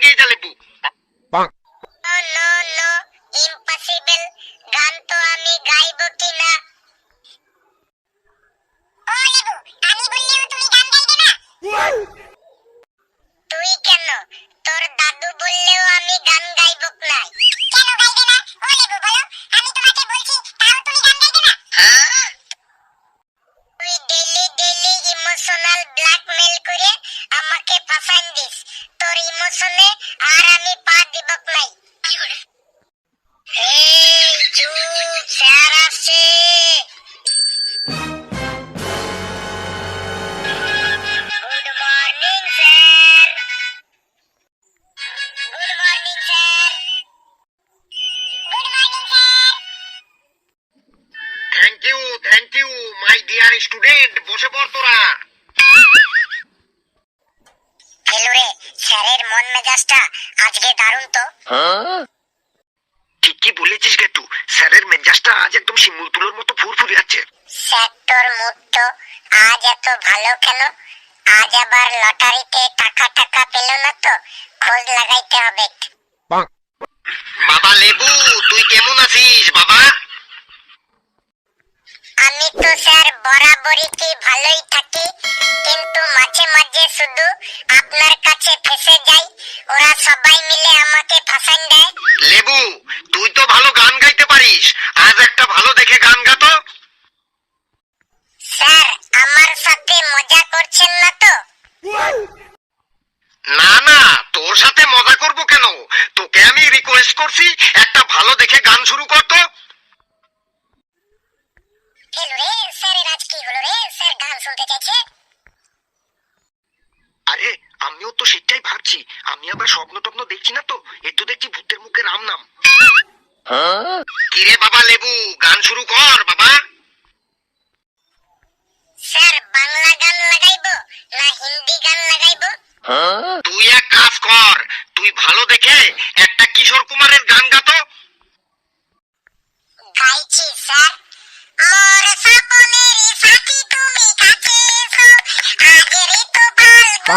নিশ্চিন্তে গান গেয়ে আজ আবার লটারিতে টাকা টাকা পেল না তো খোঁজ লাগাইতে হবে বাবা লেবু তুই কেমন আছিস বাবা? আমি তো স্যার বরাবরই কি ভালোই থাকি কিন্তু মাঝে মাঝে শুধু আপনার কাছে ফেসে যাই ওরা সবাই মিলে আমাকে ফাঁসান দেয়। লেবু তুই তো ভালো গান গাইতে পারিস আজ একটা ভালো দেখে গান গাতো স্যার আমার সাথে মজা করছেন না তো না না তোর সাথে মজা করব কেন তোকে আমি রিকোয়েস্ট করছি একটা ভালো দেখে গান শুরু কর তো। এলো রে স্যারের আজ কি হলো রে? স্যার গান শুনতে চাইছে। আরে আমিও তো সেটাই ভাবছি। আমি আবার স্বপ্ন টপ্ন দেখছি না তো একটু দেখছি ভূতের মুখে রাম নাম। কিরে বাবা লেবু গান শুরু কর বাবা। স্যার বাংলা গান লাগাইবো না হিন্দি গান লাগাইবো? তুই ভালো দেখে একটা কিশোর কুমারের গান গাতো। গাইছি স্যার। মোর সাথী তুমি কাছে এসো। তো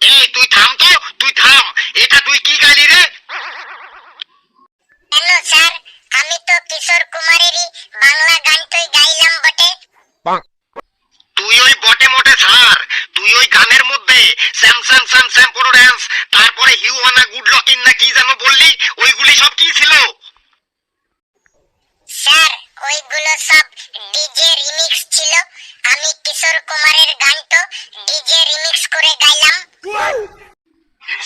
এই তুই থাম তো তুই থাম। এটা তুই কি গালি রে? কেন স্যার আমি তো কিশোর কুমারেরই বাংলা গানটাই গাইলাম বটে। তুই ওই বটে মোটে ছাড় তুই ওই গানের মধ্যে স্যাম স্যাম স্যাম স্যাম পুরো ড্যান্স তারপরে হিউ ওয়ানা গুড লকিং না কি যেন বললি ওইগুলি সব কি ছিল? স্যার ওইগুলো সব ডিজে রিমিক্স ছিল। আমি কিশোর কুমারের গান তো ডিজে রিমিক্স করে গাইলাম।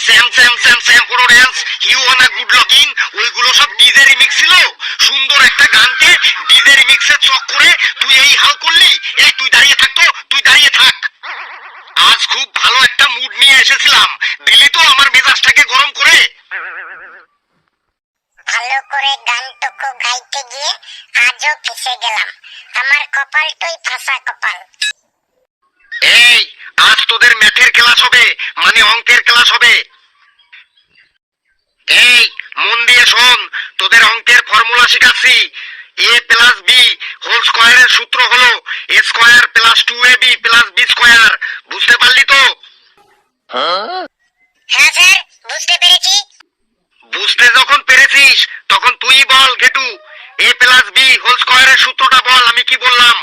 স্যাম স্যাম স্যাম স্যাম পুরো ড্যান্স হিউ ওয়ানা গুড লকিং ওইগুলো সব ডিজে রিমিক্স ছিল। সুন্দর একটা গানকে ডিজে রিমিক্সের চক করে তুই এই হাল করলি। এই, তুই দাঁড়িয়ে থাক তো, তুই দাঁড়িয়ে থাক। আজ খুব ভালো একটা মুড নিয়ে এসেছিলাম। দিলি তো আমার মেজাজটাকে গরম করে। করে গানটুকু গাইতে গিয়ে আজও ফেসে গেলাম। আমার কপালটাই ফাঁসা কপাল। এই আজ তোদের ম্যাথের ক্লাস হবে মানে অঙ্কের ক্লাস হবে। এই মন দিয়ে শোন তোদের অঙ্কের ফর্মুলা শিখাচ্ছি। এ প্লাস বি হোল স্কোয়ারের সূত্র হলো A square plus two A B plus B square বুঝতে পারলি তো? হ্যাঁ প্লাস বি হোল স্কয়ারের সূত্রটা বল আমি কি বললাম?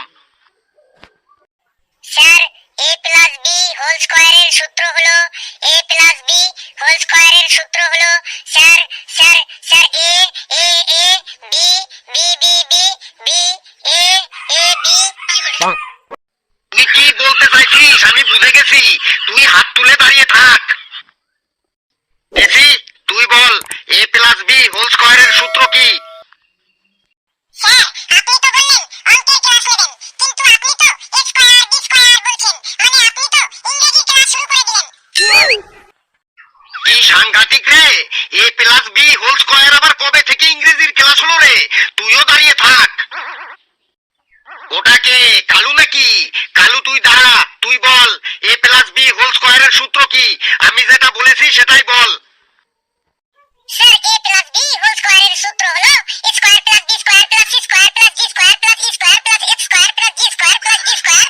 Sir A plus B whole স্কয়ারের সূত্র হলো এ প্লাস বি হোল স্কয়ারের সূত্র হলো sir sir sir A A A B B B B B A A B তুই কি বলতে চাইছিস? আমি বুঝে গেছি। তুই হাত তুলে দাঁড়িয়ে থাক। দেখি তুই বল এ প্লাস বি হোল স্কয়ারের সূত্র কি? স্কয়ার আবার কবে থেকে ইংরেজির ক্লাস হলো রে? তুইও দাঁড়িয়ে থাক। ওটাকে কালু নাকি? কালু, তুই দাঁড়া, তুই বল এ প্লাস বি হোল স্কয়ারের সূত্র কি? আমি যেটা বলেছি সেটাই বল। Sir A plus B whole স্কয়ারের সূত্র হলো square plus B square plus C square plus D square plus E square plus F square plus G square plus D square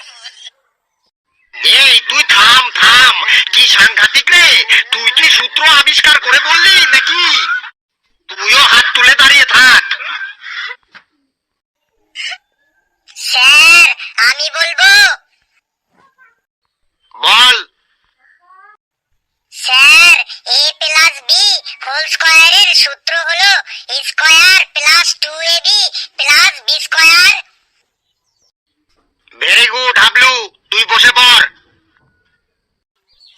এই তুই থাম থাম। কি সাংঘাতিক রে? তুই কি সূত্র আবিষ্কার করে বললি নাকি? তুইও হাত তুলে দাঁড়িয়ে থাক। স্যার আমি বলব বল sir A plus B whole স্কয়ারের সূত্র হলো square plus two A B plus B square very good Hablu তুই বসে পড়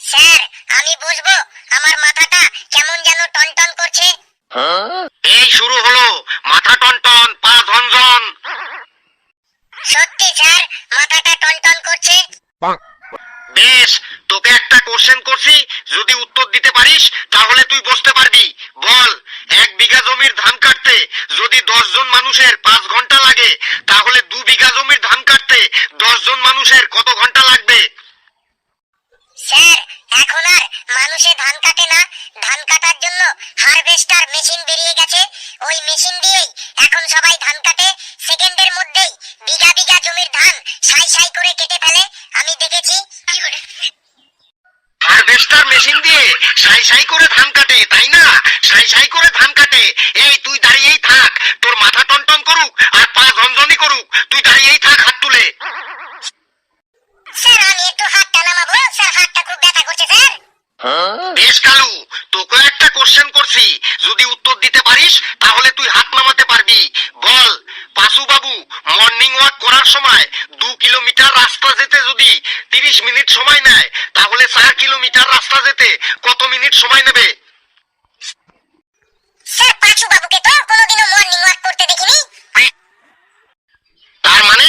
স্যার আমি বসবো আমার মাথাটা কেমন যেন টনটন করছে এই শুরু হলো মাথা টনটন পা ঝনঝন সত্যি স্যার। মাথাটা টনটন করছে। বেশ তোকে একটা কোশ্চেন করছি। যদি উত্তর দিতে পারিস তাহলে তুই বসতে পারবি। বল এক বিঘা জমির ধান কাটতে যদি দশ জন মানুষের পাঁচ ঘণ্টা লাগে তাহলে দু বিঘা জমির ধান কাটতে দশ জন মানুষের কত ঘণ্টা লাগবে? স্যার এখন আর মানুষে ধান কাটে না। ধান কাটার জন্য হারভেস্টার মেশিন বেরিয়ে গেছে। ওই মেশিন দিয়েই এখন সবাই ধান কাটে। সেকেন্ডের সাই সাই করে কেটে ফেলে আমি দেখেছি। হারভেস্টার মেশিন দিয়ে সাই সাই করে ধান কাটে তাই না? সাই সাই করে ধান কাটে। এই তুই দাঁড়িয়েই থাক। তোর মাথা টনটন করুক আর পা ঝনঝনি করুক। তুই দাঁড়িয়েই থাক হাত তুলে। স্যার আমি একটু হাতটা নামাবো। স্যার হাতটা খুব ব্যথা করছে স্যার। বেশ কালু তোকে একটা কোশ্চেন করছি। যদি উত্তর দিতে পারিস তাহলে তুই হাত নামাতে পারবি। বল। পাশু বাবু মর্নিং ওয়াক করার সময় দু কিলোমিটার রাস্তা যেতে যদি তিরিশ মিনিট সময় নেয় তাহলে চার কিলোমিটার রাস্তা যেতে কত মিনিট সময় নেবে? স্যার পাঁচু তো কোনোদিনও মর্নিং ওয়াক করতে দেখিনি। তার মানে?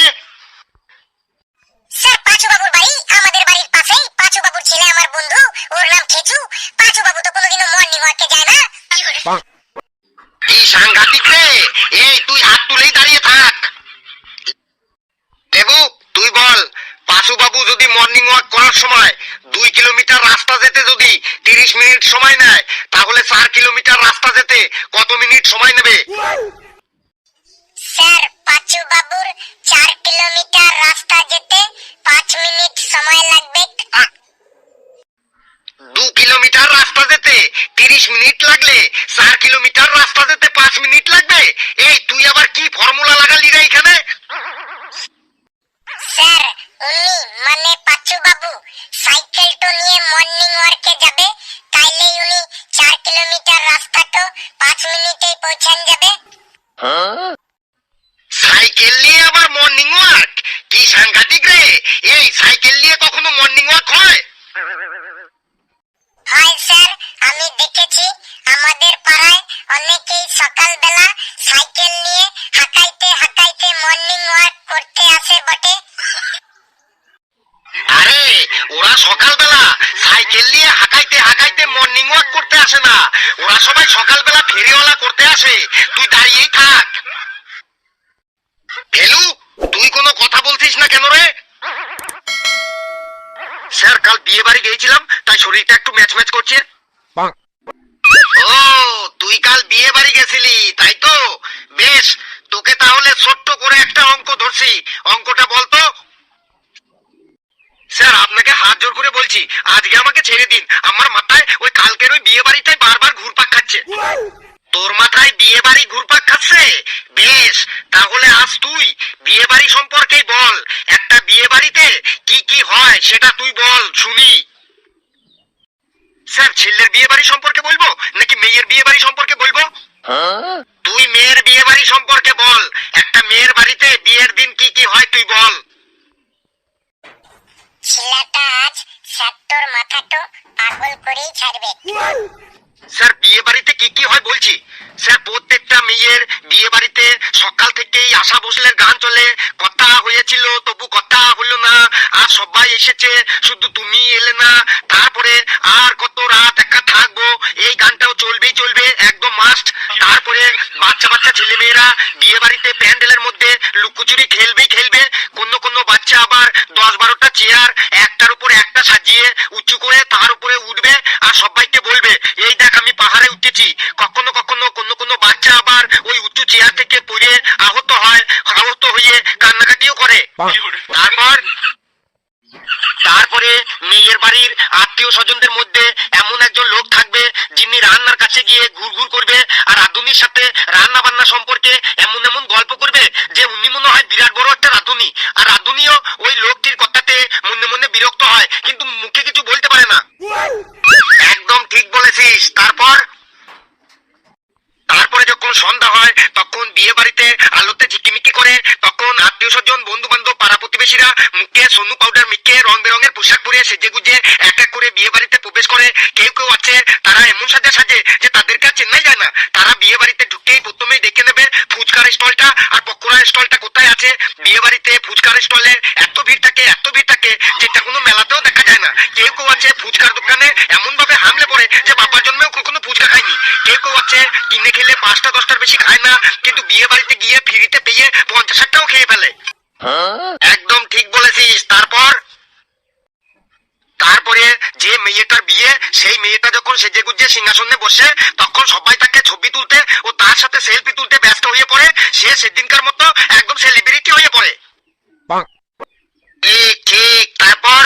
স্যার পাঁচু বাড়ি আমাদের বাড়ির পাশেই। পাঁচু ছেলে আমার বন্ধু ওর নাম খেচু। পাঁচু বাবু তো কোনোদিনও মর্নিং ওয়াকে যায় না। এই সাংঘাতিক রে এই তুই হাত তুলেই দাঁড়িয়ে থাক দেবু তুই বল পাশু বাবু যদি মর্নিং ওয়াক করার সময় দুই কিলোমিটার রাস্তা যেতে যদি তিরিশ মিনিট সময় নেয় তাহলে চার কিলোমিটার রাস্তা যেতে কত মিনিট সময় নেবে। স্যার পাঁচু বাবুর চার কিলোমিটার রাস্তা যেতে পাঁচ মিনিট সময় লাগবে। দু কিলোমিটার রাস্তা যেতে তিরিশ মিনিট লাগলে চার কিলোমিটার রাস্তা যেতে পাঁচ মিনিট লাগবে। এই তুই আবার কি ফর্মুলা লাগালি রে এখানে? মর্নিং ওয়াক কি সাংঘাতিক রে? এই সাইকেল নিয়ে কখনো মর্নিং ওয়াক হয়? হয় স্যার আমি দেখেছি। আমাদের পাড়ায় অনেকেই সকালবেলা সাইকেল নিয়ে হাঁকাইতে হাঁকাইতে মর্নিং ওয়াক করতে আসে বটে। আরে ওরা সকালবেলা সাইকেল নিয়ে হাঁকাইতে হাঁকাইতে মর্নিং ওয়াক করতে আসে না। ওরা সবাই সকালবেলা ফেরিওয়ালা করতে আসে। তুই দাঁড়িয়েই থাক। ফেলু তুই কোনো কথা বলছিস না কেন রে? স্যার কাল বিয়ে বাড়ি গিয়েছিলাম তাই শরীরটা একটু ম্যাচ ম্যাচ করছে। ও তুই কাল বিয়ে বাড়ি গেছিলি তাই তো? বেশ তোকে তাহলে ছোট্ট করে একটা অঙ্ক ধরছি। অঙ্কটা বলতো? স্যার আপনাকে হাত জোর করে বলছি আজকে আমাকে ছেড়ে দিন। আমার মাথায় ওই কালকের ওই বিয়ে বাড়িটাই বারবার ঘুরপাক খাচ্ছে। তোর মাথায় বিয়ে বাড়ি ঘুরপাক খাচ্ছে? বেশ, তাহলে আজ তুই বিয়ে বাড়ি সম্পর্কেই বল। একটা বিয়ে বাড়িতে কি কি হয় সেটা তুই বল, শুনি। স্যার, ছেলের বিয়ে বাড়ি সম্পর্কে বলব নাকি মেয়ের বিয়ে বাড়ি সম্পর্কে বলব? তুই মেয়ের বিয়ে বাড়ি সম্পর্কে বল। একটা মেয়ের বাড়িতে বিয়ের দিন কি কি হয় তুই বল। ছেলেটা আজ স্যার মাথা তো পাগল করেই ছাড়বে। স্যার বিয়ে বাড়িতে কি কি হয় বলছি? স্যার, প্রত্যেকটা মেয়ের বিয়ে বাড়িতে সকাল থেকেই আশা ভোসলের গান চলে, কথা হয়েছিল, তবু কথা হলো না, আর সবাই এসেছে, শুধু তুমি এলে না, তারপরে আর কত রাত একা থাকব, এই গানটাও চলবেই চলবে, একদম মাস্ট তারপরে বাচ্চা বাচ্চা ছেলে মেয়েরা বিয়ে বাড়িতে প্যান্ডেলের মধ্যে লুকোচুরি খেলবেই খেলবে কোন কোন বাচ্চা আবার দশ বারোটা চেয়ার একটার উপর একটা সাজিয়ে উঁচু করে তার উপরে উঠবে আর সবাইকে বলবে এই দেখ আমি পাহাড়ে উঠেছি। কখনো কখনো কোনো কোনো বাচ্চা আবার ওই উঁচু চেয়ার থেকে পড়ে আহত হয় আহত হয়ে কান্নাকাটিও করে। তারপর তারপরে মেয়ের বাড়ির আত্মীয় স্বজনদের মধ্যে এমন একজন লোক থাকবে যিনি রান্নার কাছে গিয়ে ঘুরঘুর করবে আর রাধুনির সাথে রান্না বান্না সম্পর্কে এমন এমন গল্প করবে যে উনি মনে হয় বিরাট বড় একটা রাধুনি। আর রাধুনিও ওই লোকটির কথাতে মনে মনে বিরক্ত হয় কিন্তু মুখে কিছু বলতে পারে না। একদম ঠিক বলেছিস। তারপর তারপরে যখন সন্ধ্যা হয়, তখন বিয়ে বাড়িতে আলোতে ঝিকিমিকি করে, তখন আত্মীয় স্বজন বন্ধু বান্ধব পাড়া প্রতিবেশীরা মুখে সোনু পাউডার মিখে রং বেরঙের পোশাক পরে সেজে গুজে এক এক করে বিয়ে বাড়িতে প্রবেশ করে। কেউ কেউ আছে, তারা এমন সাজে সাজে যে তাদেরকে আর চেন্নাই যায় না। তারা বিয়ে বাড়িতে ঢুকেই প্রথমেই দেখে নেবে স্টলটা আর পকোড়ার স্টলটা কোথায় আছে? বিয়ে বাড়িতে ফুচকার স্টলে এত ভিড় থাকে এত ভিড় থাকে যেটা কোনো মেলাতেও দেখা যায় না। কেউ কেউ আছে ফুচকার দোকানে এমন ভাবে হামলে পড়ে যে বাবার জন্মেও কখনো ফুচকা খায়নি। কেউ কেউ আছে কিনে খেলে পাঁচটা দশটার বেশি খায় না কিন্তু বিয়ে বাড়িতে গিয়ে ফ্রিতে পেয়ে পঞ্চাশ ষাটটাও খেয়ে ফেলে। একদম ঠিক বলেছিস। তারপর? তারপরে যে মেয়েটার বিয়ে সেই মেয়েটা যখন সেজে গুজে সিংহাসনে বসে তখন সবাই তাকে ছবি তুলতে ও তার সাথে সেলফি তুলতে ব্যস্ত হয়ে পড়ে। সে সেদিনকার মতো একদম সেলিব্রিটি হয়ে পড়ে। ঠিক ঠিক তারপর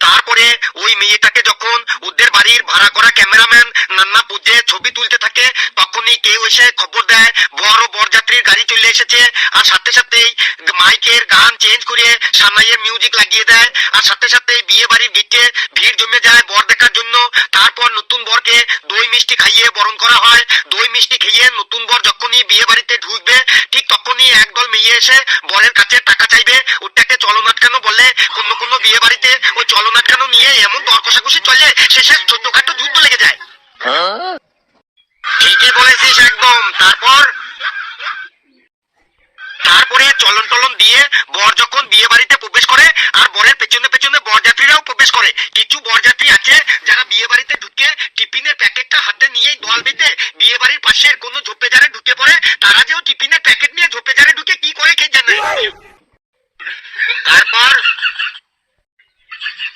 তারপরে ওই মেয়েটাকে যখন ওদের বাড়ির ভাড়া করা ক্যামেরাম্যান নান্না পুজে ছবি তুলতে থাকে, তখনই কেউ এসে খবর দেয়, বড় বরযাত্রীর গাড়ি চলে এসেছে। আর সাথে সাথেই মাইকের গান চেঞ্জ করে সানাইয়ের মিউজিক লাগিয়ে দেয়। আর সাথে সাথে বিয়ে বাড়ির গেটে ভিড় জমে যায় বর দেখার জন্য। তারপর নতুন বরকে দই মিষ্টি খাইয়ে বরণ করা হয়। দই মিষ্টি খেয়ে নতুন বর যখনই বিয়ে বাড়িতে ঢুকবে ঠিক তখনই একদল মেয়ে এসে বরের কাছে টাকা চাইবে। ওটাকে চলন আটকানো বলে? কোনো কোনো বিয়ে বাড়িতে ওই চলন আটকানো নিয়ে এমন দর কষাকষি চলে? শেষে ছোটখাটো যুদ্ধ লেগে যায়। ঠিকই বলেছিস একদম। তারপর তারপরে চলন টলন দিয়ে বর যখন বিয়ে বাড়িতে প্রবেশ করে, আর বরের পেছনে পেছনে বরযাত্রীরাও প্রবেশ করে। কিছু বরযাত্রী আছে যারা বিয়ে বাড়িতে ঢুকে টিফিনের প্যাকেটটা হাতে নিয়েই দোয়াল বেঁধে বিয়ে বাড়ির পাশের কোনো ঝোপে জারে ঢুকে পড়ে। তারা যেও টিফিনের প্যাকেট নিয়ে ঝোপে জারে ঢুকে কি করে কে জানে? তারপর,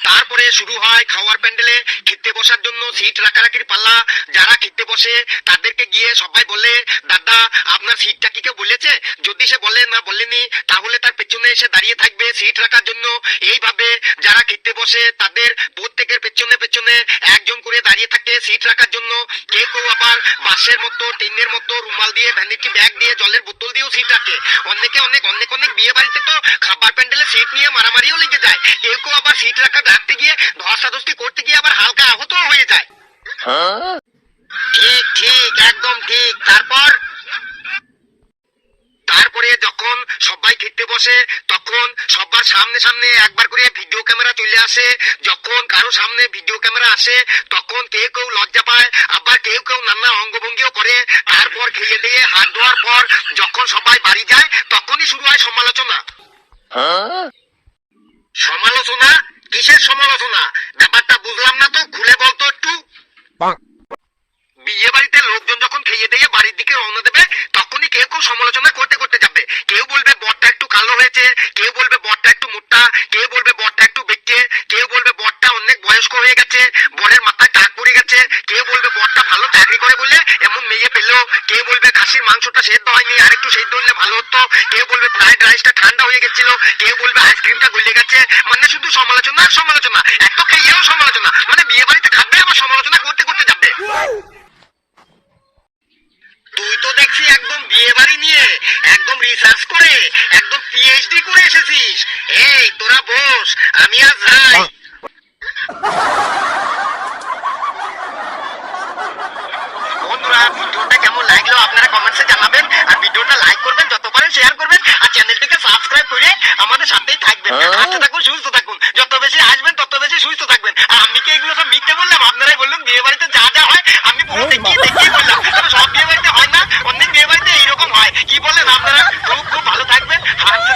তারপরে শুরু হয় খাওয়ার প্যান্ডেলে, খেতে বসার জন্য সিট রাখারাখির পাল্লা যারা খেতে বসে, তাদেরকে গিয়ে সবাই বলে, দাদা, আপনার সিটটা কি কেউ বলেছে? যদি সে বলে না বলেনি, তাহলে তার পেছনে এসে দাঁড়িয়ে থাকবে সিট রাখার জন্য। এইভাবে যারা খেতে বসে, তাদের প্রত্যেকের পেছনে পেছনে একজন করে দাঁড়িয়ে থাকে সিট রাখার জন্য। কেউ কেউ আবার বাসের মতো, টিনের মতো রুমাল দিয়ে, ভ্যানিটি ব্যাগ দিয়ে, জলের বোতল দিয়েও সিট রাখে। অনেকে অনেক অনেক অনেক বিয়ে বাড়িতে তো খাবার প্যান্ডেলে সিট নিয়ে মারামারিও লেগে যায়। কেউ কেউ আবার সিট রাখা রাখতে গিয়ে ধস্তাধস্তি করতে গিয়ে আবার হালকা আহত হয়ে যায়। ঠিক ঠিক, একদম ঠিক। তারপর? তারপরে যখন সবাই খেতে বসে, তখন সবার সামনে সামনে একবার করে ভিডিও ক্যামেরা চলে আসে। যখন কারও সামনে ভিডিও ক্যামেরা আসে, তখন কেউ কেউ লজ্জা পায়, আবার কেউ কেউ নানা অঙ্গভঙ্গিও করে। তারপর খেয়ে দিয়ে হাত ধোয়ার পর যখন সবাই বাড়ি যায়, তখনই শুরু হয় সমালোচনা। সমালোচনা কিসের সমালোচনা? ব্যাপারটা বুঝলাম না তো খুলে বলতো একটু। বিয়ে বাড়িতে লোকজন যখন খেয়ে দিয়ে বাড়ির দিকে রওনা দেবে তখনই কেউ কেউ সমালোচনা করতে করতে যাবে। কেউ বলবে বরটা একটু কালো হয়েছে। কেউ বলবে বরটা একটু মোটা। কেউ বলবে বরটা একটু বেঁকে। কেউ বলবে বরটা অনেক বয়স্ক হয়ে গেছে। বরের মাথায় টাক পড়ে গেছে। চাকরি করে বলে এমন মেয়ে পেল। কেউ বলবে খাসির মাংসটা সেদ্ধ হয়নি? আর একটু সেদ্ধ হলে ভালো হতো। কেউ বলবে ফ্রাইড রাইসটা ঠান্ডা হয়ে গেছিল? কেউ বলবে আইসক্রিমটা গলে গেছে? মানে শুধু সমালোচনা আর সমালোচনা। এত খেয়েও সমালোচনা। মানে বিয়ে বাড়িতে খাবে আবার সমালোচনা করতে করতে যাবে। তুই তো দেখছি একদম বিয়ে বাড়ি নিয়ে, একদম রিসার্চ করে, একদম পিএইচডি করে এসেছিস। এই, তোরা বস, আমি আজ যাই। কমেন্টসে জানাবেন আর ভিডিওটা লাইক করবেন যত পারেন শেয়ার করবেন আর চ্যানেলটিকে সাবস্ক্রাইব করে আমাদের সাথেই থাকবেন। হ্যাঁ। হাসতে থাকুন সুস্থ থাকুন। যত বেশি আসবেন তত বেশি সুস্থ থাকবেন। আর আমি কি এগুলো সব মিথ্যে বললাম? আপনারাই বললেন বিয়ে বাড়িতে যা যা হয় আমি পুরো দেখিয়ে দেখিয়ে বললাম। তবে সব বিয়ে বাড়িতে হয় না অনেক বিয়ে বাড়িতে এইরকম হয়। কি বললেন আপনারা? খুব খুব ভালো থাকবেন হাসতে